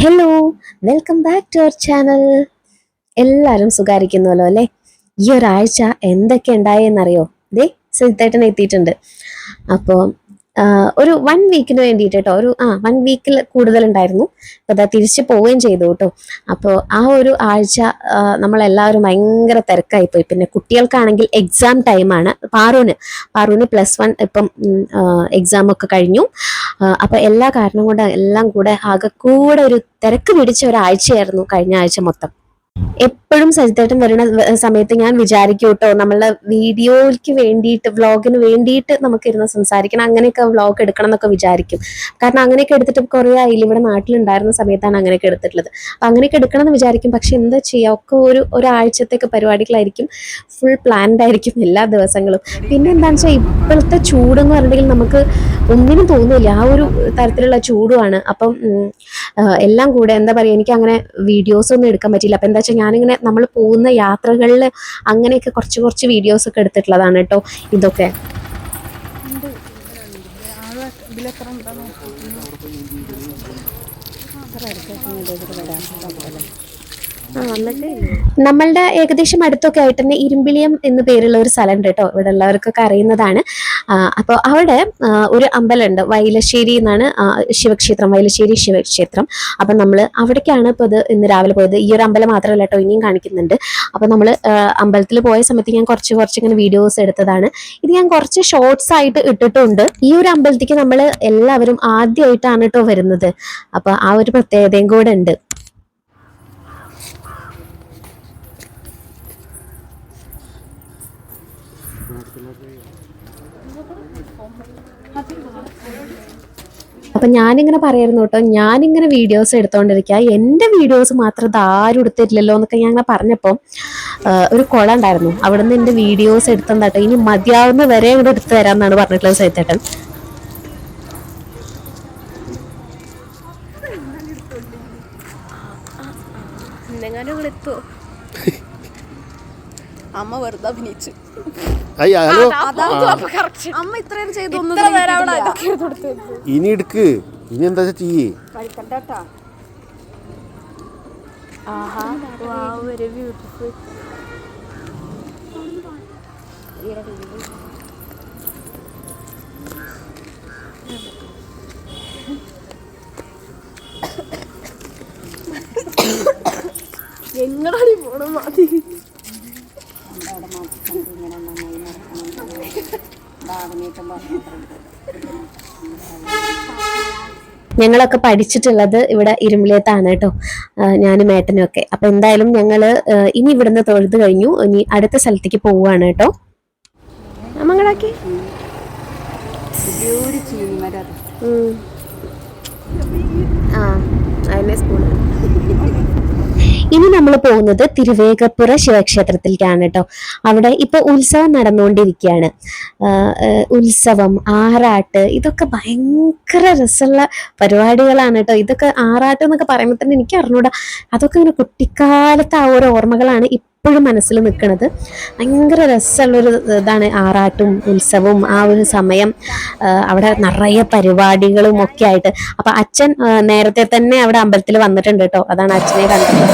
Hello welcome back to our channel എല്ലാവരും സുഖാരിക്കുന്നല്ലോ അല്ലേ? ഈ ഒരാഴ്ച എന്തൊക്കെ ഉണ്ടായെന്നറിയോ? ദേ സിദ്ധേട്ടൻ എത്തിയിട്ടുണ്ട്. അപ്പോൾ ഒരു വൺ വീക്കിന് വേണ്ടിയിട്ട് കേട്ടോ ഒരു ആ വൺ വീക്കിൽ കൂടുതൽ ഉണ്ടായിരുന്നു അപ്പോൾ അതാ തിരിച്ചു പോവുകയും ചെയ്തു കേട്ടോ. അപ്പോൾ ആ ഒരു ആഴ്ച നമ്മളെല്ലാവരും ഭയങ്കര തിരക്കായിപ്പോയി. പിന്നെ കുട്ടികൾക്കാണെങ്കിൽ എക്സാം ടൈമാണ് പാറൂന് പാറൂന് പ്ലസ് വൺ ഇപ്പം എക്സാം ഒക്കെ കഴിഞ്ഞു. അപ്പോൾ അപ്പൊ എല്ലാ കാരണം കൊണ്ട് എല്ലാം കൂടെ ആകെ കൂടെ ഒരു തിരക്ക് പിടിച്ച ഒരാഴ്ചയായിരുന്നു കഴിഞ്ഞ ആഴ്ച മൊത്തം. എപ്പോഴും സജിത്തേട്ടൻ വരുന്ന സമയത്ത് ഞാൻ വിചാരിക്കും കേട്ടോ നമ്മളെ വീഡിയോയ്ക്ക് വേണ്ടിയിട്ട് വ്ളോഗിന് വേണ്ടിയിട്ട് നമുക്ക് ഇരുന്ന് സംസാരിക്കണം. അങ്ങനെയൊക്കെ വ്ളോഗ് എടുക്കണം എന്നൊക്കെ വിചാരിക്കും. കാരണം അങ്ങനെയൊക്കെ എടുത്തിട്ട് കുറേ ആയില്ല ഇവിടെ നാട്ടിലുണ്ടായിരുന്ന സമയത്താണ് അങ്ങനെയൊക്കെ എടുത്തിട്ടുള്ളത്. അപ്പൊ അങ്ങനെയൊക്കെ എടുക്കണം എന്ന് വിചാരിക്കും. പക്ഷെ എന്താ ചെയ്യുക ഒക്കെ ഒരു ഒരാഴ്ചത്തേക്ക് പരിപാടികളായിരിക്കും ഫുൾ പ്ലാൻഡ് ആയിരിക്കും എല്ലാ ദിവസങ്ങളും. പിന്നെ എന്താണെന്ന് വെച്ചാൽ ഇപ്പോഴത്തെ ചൂടെന്ന് പറഞ്ഞിട്ടുണ്ടെങ്കിൽ നമുക്ക് ഒന്നിനും തോന്നില്ല ആ ഒരു തരത്തിലുള്ള ചൂടുമാണ്. അപ്പം എല്ലാം കൂടെ എന്താ പറയുക എനിക്ക് അങ്ങനെ വീഡിയോസ് ഒന്നും എടുക്കാൻ പറ്റില്ല അപ്പം എന്താ വെച്ചാൽ ഞാനിങ്ങനെ നമ്മൾ പോകുന്ന യാത്രകളിൽ അങ്ങനെയൊക്കെ കുറച്ച് കുറച്ച് വീഡിയോസ് ഒക്കെ എടുത്തിട്ടുള്ളതാണ് കേട്ടോ ഇതൊക്കെ. നമ്മളുടെ ഏകദേശം അടുത്തൊക്കെ ആയിട്ട് തന്നെ ഇരുമ്പിളിയം എന്ന് പേരുള്ള ഒരു സ്ഥലമുണ്ട് കേട്ടോ. ഇവിടെ ഉള്ളവർക്കൊക്കെ അറിയുന്നതാണ്. അപ്പോൾ അവിടെ ഒരു അമ്പലമുണ്ട്. വൈലശ്ശേരി എന്നാണ് ശിവക്ഷേത്രം. വൈലശ്ശേരി ശിവക്ഷേത്രം. അപ്പം നമ്മൾ അവിടേക്കാണ് ഇപ്പോൾ ഇത് ഇന്ന് രാവിലെ പോയത്. ഈ ഒരു അമ്പലം മാത്രമല്ല കേട്ടോ ഇനിയും കാണിക്കുന്നുണ്ട്. അപ്പം നമ്മൾ അമ്പലത്തിൽ പോയ സമയത്ത് ഞാൻ കുറച്ച് കുറച്ച് ഇങ്ങനെ വീഡിയോസ് എടുത്തതാണ്. ഇത് ഞാൻ കുറച്ച് ഷോർട്സ് ആയിട്ട് ഇട്ടിട്ടുണ്ട്. ഈ ഒരു അമ്പലത്തേക്ക് നമ്മൾ എല്ലാവരും ആദ്യമായിട്ടാണ് കേട്ടോ വരുന്നത്. അപ്പോൾ ആ ഒരു പ്രത്യേകതയും കൂടെ ഉണ്ട്. അപ്പൊ ഞാനിങ്ങനെ പറയായിരുന്നു കേട്ടോ ഞാനിങ്ങനെ വീഡിയോസ് എടുത്തോണ്ടിരിക്കുക എന്റെ വീഡിയോസ് മാത്രം ഇത് ആരും എടുത്തിട്ടില്ലല്ലോ എന്നൊക്കെ ഞാൻ ഇങ്ങനെ പറഞ്ഞപ്പോൾ ഒരു കുളം ഉണ്ടായിരുന്നു. അവിടെ നിന്ന് എന്റെ വീഡിയോസ് എടുത്തോണ്ടോ ഇനി മതിയാവുന്ന വരെ ഇവിടെ എടുത്തു തരാമെന്നാണ് പറഞ്ഞിട്ടുള്ളത് സൈത്തേട്ടൻ. അമ്മ വെറുതെ അഭിനയിച്ചു. അയ്യ ഹലോ. അമ്മ ഇത്രയും ചെയ്തു ഇനി എടുക്ക്. ഇനി എന്താ വെച്ചാ ചെയ്യേ. എങ്ങടാണ് പോണ മതി ഞങ്ങളൊക്കെ പഠിച്ചിട്ടുള്ളത് ഇവിടെ ഇരുമ്പിലേത്താണ് കേട്ടോ. ഞാനും ഏട്ടനും ഒക്കെ. അപ്പൊ എന്തായാലും ഞങ്ങൾ ഇനി ഇവിടുന്ന് തൊഴുത് കഴിഞ്ഞു. ഇനി അടുത്ത സ്ഥലത്തേക്ക് പോവുകയാണ് കേട്ടോ. ആ. ഇനി നമ്മൾ പോകുന്നത് തിരുവേഗപ്പുറ ശിവക്ഷേത്രത്തിലേക്കാണ് കേട്ടോ. അവിടെ ഇപ്പൊ ഉത്സവം നടന്നുകൊണ്ടിരിക്കുകയാണ്. ഉത്സവം ആറാട്ട് ഇതൊക്കെ ഭയങ്കര രസമുള്ള പരിപാടികളാണ് കേട്ടോ. ഇതൊക്കെ ആറാട്ട് എന്നൊക്കെ പറയുമ്പോൾ തന്നെ എനിക്ക് അറിഞ്ഞൂടാ. അതൊക്കെ ഇങ്ങനെ കുട്ടിക്കാലത്തെ ആ ഓരോ ഓർമ്മകളാണ് ഇപ്പോഴും മനസ്സിൽ നിൽക്കുന്നത് ഭയങ്കര രസമുള്ളൊരു ഇതാണ് ആറാട്ടും ഉത്സവവും ആ ഒരു സമയം അവിടെ നിറയെ പരിപാടികളും ഒക്കെ ആയിട്ട്. അപ്പം അച്ഛൻ നേരത്തെ തന്നെ അവിടെ അമ്പലത്തിൽ വന്നിട്ടുണ്ട് കേട്ടോ. അതാണ് അച്ഛനെ കണ്ടത്.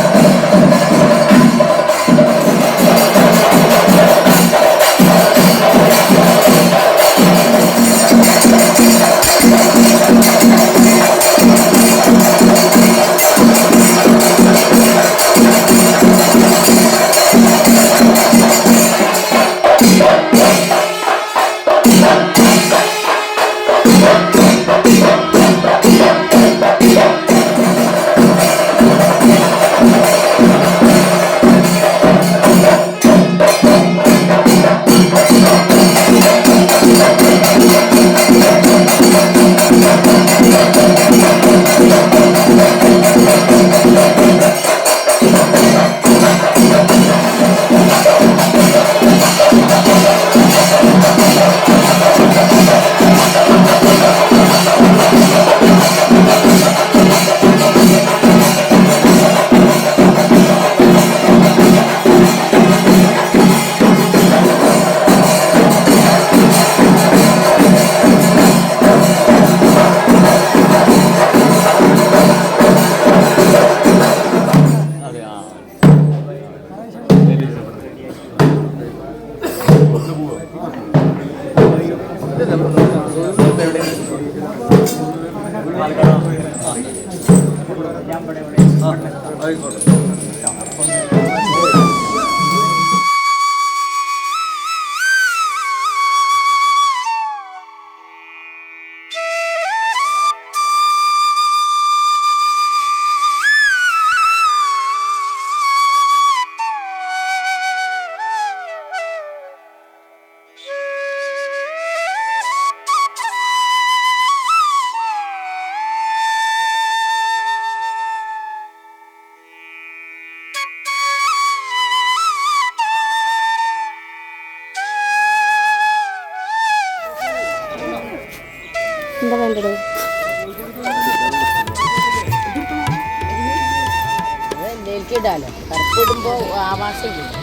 ആവാസമില്ല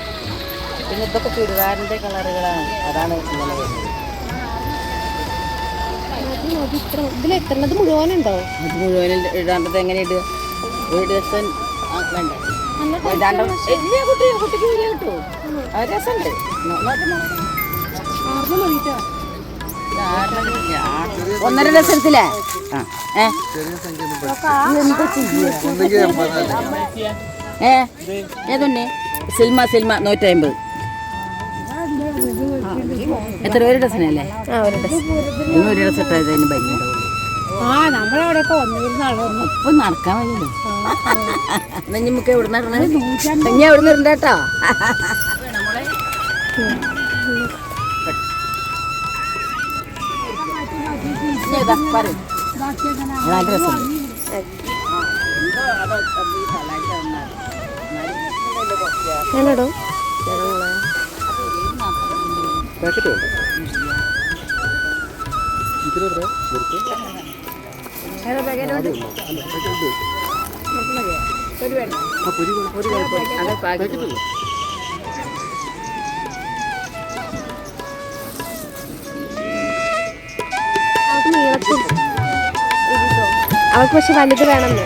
പിന്നെ ഇതൊക്കെ ചുരിദാറിന്റെ കളറുകളാണ്. അതാണ് ഇങ്ങനെ വരുന്നത്. ഇതിൽ മുഴുവനുണ്ടോ? ഇത് മുഴുവൻ ഇടാണ്ടത് എങ്ങനെ ഇടുക? ഒരു ദിവസം വേണ്ട. ഇടാണ്ട ഇല്ല കുട്ടി കുട്ടിക്ക് വീഡിയോ കിട്ടുമോ അത് രസമുണ്ട്. ഒന്നര ലക്ഷത്തിലേ? ഏ? ചെയ്യാ? ഏതൊന്നെ സിൽമ സിൽമ നൂറ്റമ്പത് എത്ര ഒരു ഡസനല്ലേ ആ ഒരു ഡസ് ഇന്ന് ഒരു ഡസ് ഇട്ടാൽ അതിന് ഭംഗിയുണ്ടാവും ആ നമ്മളവിടെയൊക്കെ ഇപ്പൊ നടക്കാൻ വയ്യല്ലോ എന്നാ നമുക്ക് എവിടെ നടണത് ഇനി എവിടെ നിന്ന് കേട്ടോ പറയും നല്ല രസമുണ്ട് നീളത്തിൽ അവൾക്ക് പക്ഷെ വലുത് വേണമെന്ന്.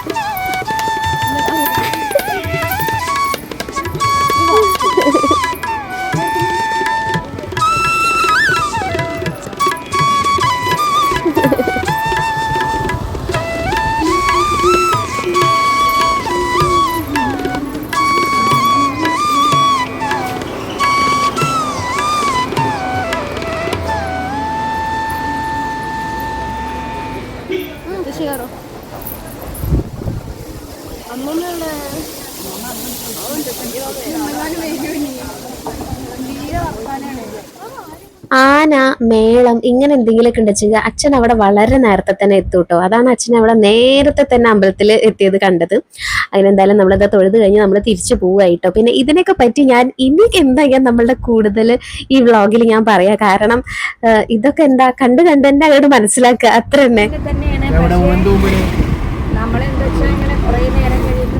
ഇങ്ങനെ എന്തെങ്കിലുമൊക്കെ ഉണ്ടെച്ചെങ്കിൽ അച്ഛൻ അവിടെ വളരെ നേരത്തെ തന്നെ എത്തും കേട്ടോ അതാണ് അച്ഛൻ അവിടെ നേരത്തെ തന്നെ അമ്പലത്തിൽ എത്തിയത് കണ്ടത്. അതിനെന്തായാലും നമ്മളത് തൊഴുത് കഴിഞ്ഞ് നമ്മൾ തിരിച്ചു പോവുകയായിട്ടോ. പിന്നെ ഇതിനൊക്കെ പറ്റി ഞാൻ ഇനി എന്താ ഞാൻ നമ്മളുടെ കൂടുതൽ ഈ വ്ളോഗിൽ ഞാൻ പറയാം. കാരണം ഇതൊക്കെ എന്താ കണ്ട് കണ്ട് തന്നെ അങ്ങോട്ട് മനസ്സിലാക്കുക. അത്ര തന്നെ. നമ്മളെന്താ വെച്ചാൽ ഇങ്ങനെ കുറേ നേരം കഴിയുമ്പോൾ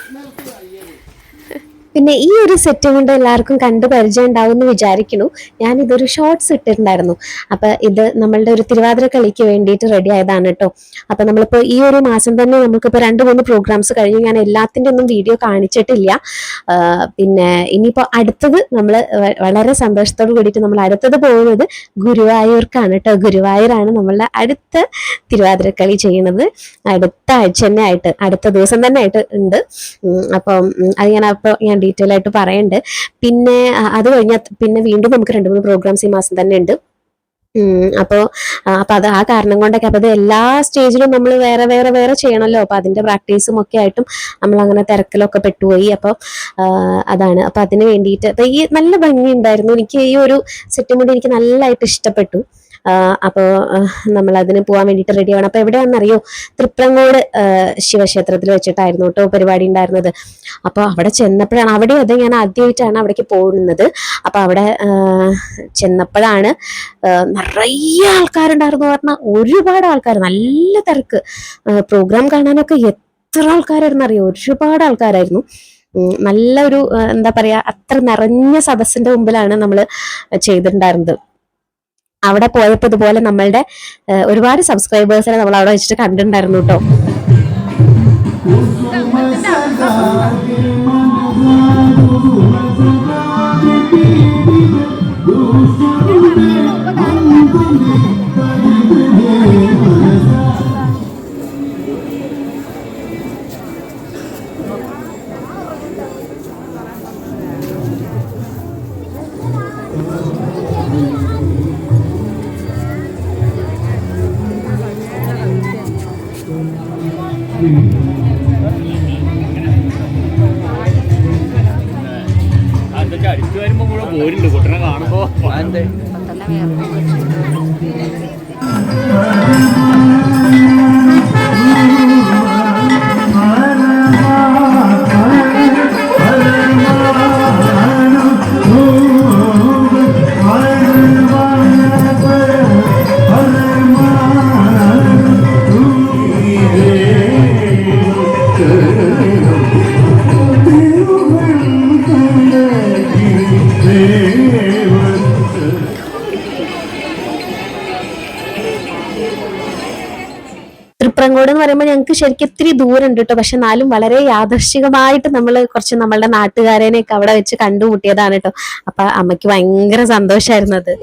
പിന്നെ ഈ ഒരു സെറ്റ് കൊണ്ട് എല്ലാവർക്കും കണ്ട് പരിചയം ഉണ്ടാവും എന്ന് വിചാരിക്കുന്നു. ഞാൻ ഇതൊരു ഷോർട്സ് ഇട്ടിട്ടുണ്ടായിരുന്നു. അപ്പൊ ഇത് നമ്മളുടെ ഒരു തിരുവാതിര കളിക്ക് വേണ്ടിയിട്ട് റെഡി ആയതാണ് കേട്ടോ. അപ്പൊ നമ്മളിപ്പോ ഈ ഒരു മാസം തന്നെ നമുക്കിപ്പോ രണ്ട് മൂന്ന് പ്രോഗ്രാംസ് കഴിഞ്ഞു ഞാൻ എല്ലാത്തിന്റെ ഒന്നും വീഡിയോ കാണിച്ചിട്ടില്ല. പിന്നെ ഇനിയിപ്പോ അടുത്തത് നമ്മൾ വളരെ സന്തോഷത്തോട് കൂടിയിട്ട് നമ്മൾ അടുത്തത് പോകുന്നത് ഗുരുവായൂർക്കാണ് കേട്ടോ. ഗുരുവായൂരാണ് നമ്മളുടെ അടുത്ത തിരുവാതിര കളി ചെയ്യുന്നത്. അടുത്ത ആഴ്ച തന്നെ ആയിട്ട് അടുത്ത ദിവസം തന്നെ ആയിട്ട് ഉണ്ട്. അപ്പം അത് ഞാൻ അപ്പോൾ ഞാൻ ഡീറ്റെയിൽ ആയിട്ട് പറയുന്നുണ്ട് പിന്നെ അത് കഴിഞ്ഞാൽ പിന്നെ വീണ്ടും നമുക്ക് രണ്ട് മൂന്ന് പ്രോഗ്രാംസ് ഈ മാസം തന്നെ ഉണ്ട്. അപ്പോൾ അപ്പോൾ അത് ആ കാരണം കൊണ്ടൊക്കെ അപ്പോൾ അത് എല്ലാ സ്റ്റേജിലും നമ്മൾ വേറെ വേറെ വേറെ ചെയ്യണമല്ലോ അപ്പോൾ അതിന്റെ പ്രാക്ടീസും ഒക്കെ ആയിട്ടും നമ്മൾ അങ്ങനെ തിരക്കിലൊക്കെ പെട്ടുപോയി. അപ്പോൾ അതാണ്. അപ്പോൾ അതിന് വേണ്ടിയിട്ട് അപ്പോൾ ഈ നല്ല ഭംഗിയുണ്ടായിരുന്നു എനിക്ക് ഈ ഒരു സെറ്റും കൂടി എനിക്ക് നല്ലതായിട്ട് ഇഷ്ടപ്പെട്ടു. അപ്പോൾ നമ്മൾ അതിന് പോകാൻ വേണ്ടിയിട്ട് റെഡി ആവണം അപ്പോൾ എവിടെയാണെന്നറിയോ? തൃപ്രങ്ങോട് ശിവക്ഷേത്രത്തിൽ വെച്ചിട്ടായിരുന്നു കേട്ടോ പരിപാടി ഉണ്ടായിരുന്നത്. അപ്പോൾ അവിടെ ചെന്നപ്പോഴാണ് അവിടെ അത് ഞാൻ ആദ്യമായിട്ടാണ് അവിടേക്ക് പോകുന്നത്. അപ്പോൾ അവിടെ ചെന്നപ്പോഴാണ് നിറയെ ആൾക്കാരുണ്ടായിരുന്നു പറഞ്ഞാൽ ഒരുപാട് ആൾക്കാർ നല്ല തിരക്ക്. പ്രോഗ്രാം കാണാനൊക്കെ എത്ര ആൾക്കാരായിരുന്നു അറിയോ ഒരുപാട് ആൾക്കാരായിരുന്നു. നല്ലൊരു എന്താ പറയുക അത്ര നിറഞ്ഞ സദസ്സിന്റെ മുമ്പിലാണ് നമ്മൾ ചെയ്തിട്ടുണ്ടായിരുന്നത്. അവിടെ പോയപ്പോൾ ഇതുപോലെ നമ്മളുടെ ഒരുപാട് സബ്സ്ക്രൈബേഴ്സിനെ നമ്മൾ അവിടെ വെച്ചിട്ട് കണ്ടിട്ടുണ്ടായിരുന്നു കേട്ടോ. Thank അടിച്ചു വരുമ്പോ കൂടെ പോരുണ്ട്. കുട്ടനെ കാണുമ്പോ. തൃപ്രങ്കോട് എന്ന് പറയുമ്പോൾ ഞങ്ങൾക്ക് ശരിക്കും ഇത്തിരി ഉണ്ട് കേട്ടോ പക്ഷെ എന്നാലും വളരെ യാദർശികമായിട്ട് നമ്മൾ കുറച്ച് നമ്മളുടെ നാട്ടുകാരനെയൊക്കെ അവിടെ വെച്ച് കണ്ടുമുട്ടിയതാണ് കേട്ടോ അപ്പൊ അമ്മയ്ക്ക് ഭയങ്കര സന്തോഷമായിരുന്നു അത്.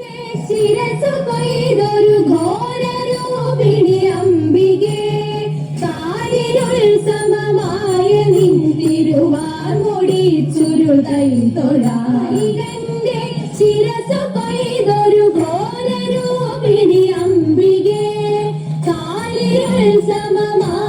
my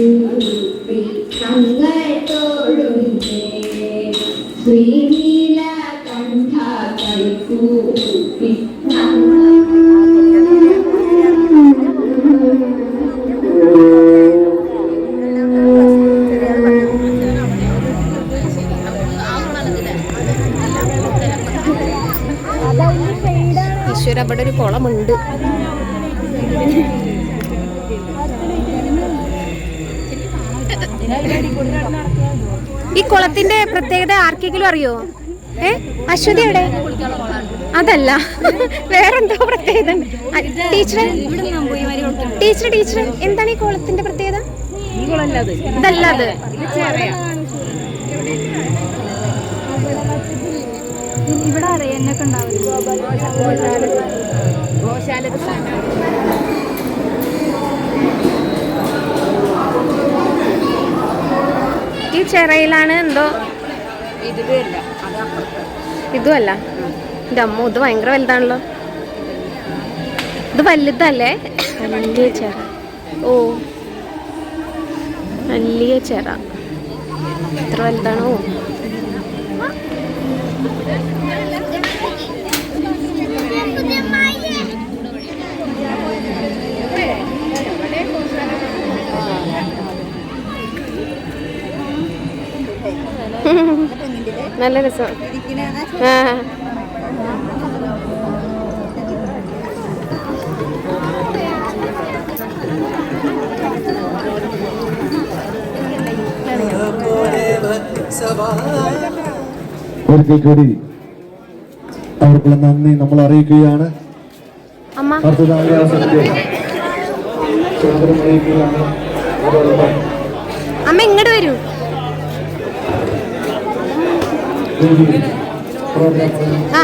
fim ഈ കുളത്തിന്റെ പ്രത്യേകത ആർക്കെങ്കിലും അറിയോ? ഏ? അശ്വതി എവിടെ? അതല്ല. വേറെന്തോ പ്രത്യേകത ടീച്ചറെ ടീച്ചറെ ടീച്ചറെ ടീച്ചർ ടീച്ചർ എന്താണ് ഈ കുളത്തിന്റെ പ്രത്യേകത? ഇതല്ല അത് ഇവിടെ അറിയാനൊക്കെ ഈ ചെറയിലാണ് എന്തോ? ഇതുമല്ല എന്റെ അമ്മ ഇത് ഭയങ്കര വലുതാണല്ലോ. ഇത് വലുതല്ലേ? വലിയ ചെറ. ഓ. വലിയ ചെറ. എത്ര വലുതാണോ? നല്ല രസം. ആ. ഒരിക്കൽ കൂടി അവർക്കുള്ള നന്ദി നമ്മൾ അറിയിക്കുകയാണ്. അമ്മ. ഇങ്ങോട്ട് വരൂ വേദിയിൽ പ്രോഗ്രാം ആ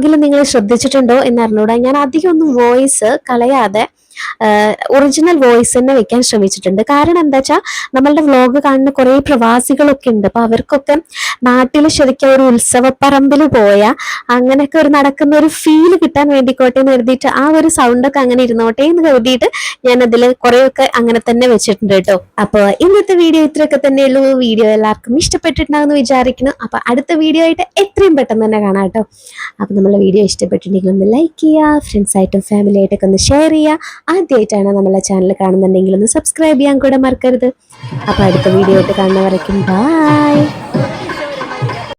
വ്ളോഗിൽ നിങ്ങൾ ശ്രദ്ധിച്ചിട്ടുണ്ടോ എന്ന് അറിഞ്ഞൂടാ ഞാൻ അധികം ഒന്നും വോയിസ് കളയാതെ ഒറിജിനൽ വോയിസ് തന്നെ വെക്കാൻ ശ്രമിച്ചിട്ടുണ്ട്. കാരണം എന്താ വെച്ചാൽ നമ്മളുടെ വ്ലോഗ് കാണുന്ന കുറേ പ്രവാസികളൊക്കെ ഉണ്ട്. അപ്പൊ അവർക്കൊക്കെ നാട്ടിൽ ശരിക്കും ഒരു ഉത്സവപ്പറമ്പിൽ പോയ അങ്ങനെയൊക്കെ ഒരു നടക്കുന്ന ഒരു ഫീൽ കിട്ടാൻ വേണ്ടിക്കോട്ടെ എന്ന് കരുതിയിട്ട് ആ ഒരു സൗണ്ടൊക്കെ അങ്ങനെ ഇരുന്നോട്ടെ എന്ന് കരുതിയിട്ട് ഞാൻ അതിൽ കുറേയൊക്കെ അങ്ങനെ തന്നെ വെച്ചിട്ടുണ്ട് കേട്ടോ. അപ്പോൾ ഇന്നത്തെ വീഡിയോ ഇത്രയൊക്കെ തന്നെയുള്ളൂ. വീഡിയോ എല്ലാവർക്കും ഇഷ്ടപ്പെട്ടിട്ടുണ്ടാകുമെന്ന് വിചാരിക്കുന്നു. അപ്പൊ അടുത്ത വീഡിയോ ആയിട്ട് എത്രയും പെട്ടെന്ന് തന്നെ കാണാം കേട്ടോ. അപ്പൊ നമ്മളെ വീഡിയോ ഇഷ്ടപ്പെട്ടിട്ടുണ്ടെങ്കിൽ ഒന്ന് ലൈക്ക് ചെയ്യുക ഫ്രണ്ട്സ് ആയിട്ടും ഫാമിലി ആയിട്ടൊക്കെ ഒന്ന് ഷെയർ ചെയ്യുക. ആദ്യമായിട്ടാണ് നമ്മളെ ചാനൽ കാണുന്നുണ്ടെങ്കിൽ ഒന്ന് സബ്സ്ക്രൈബ് ചെയ്യാൻ കൂടെ മറക്കരുത്. അപ്പോൾ അടുത്ത വീഡിയോ ആയിട്ട് കാണുന്നവരേക്കും ബൈ